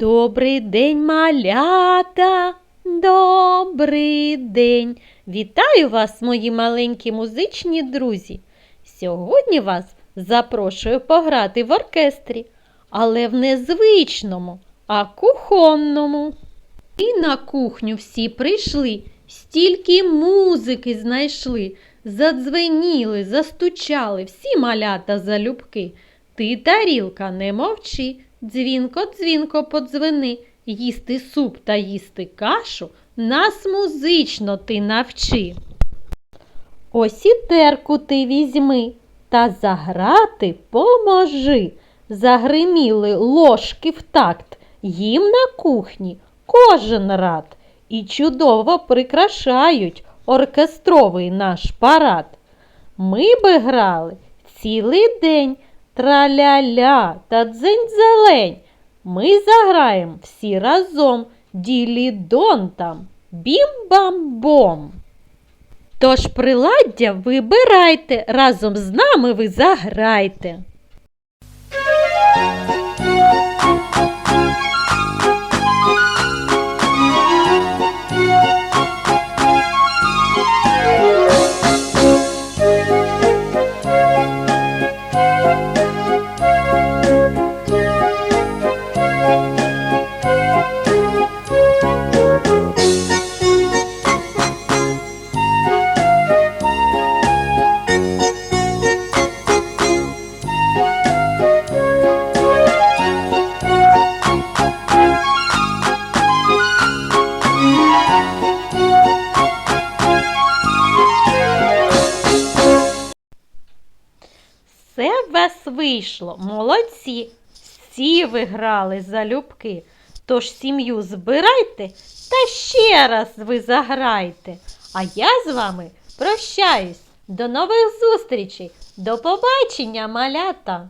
Добрий день, малята, добрий день. Вітаю вас, мої маленькі музичні друзі. Сьогодні вас запрошую пограти в оркестрі, але в незвичному, а кухонному. І на кухню всі прийшли, стільки музики знайшли, задзвеніли, застучали всі малята залюбки. Ти, тарілка, не мовчи, дзвінко, дзвінко подзвени, їсти суп та їсти кашу, нас музично ти навчи. Ось і терку ти візьми та заграти поможи. Загриміли ложки в такт, їм на кухні кожен рад і чудово прикрашають оркестровий наш парад. Ми би грали цілий день траля-ля та дзень-зелень. Ми заграємо всі разом ділі-дон бім-бам-бом. Тож приладдя вибирайте, разом з нами ви заграйте. Все в вас вийшло, молодці. Всі виграли залюбки. Тож сім'ю збирайте та ще раз ви заграйте. А я з вами прощаюсь. До нових зустрічей. До побачення, малята!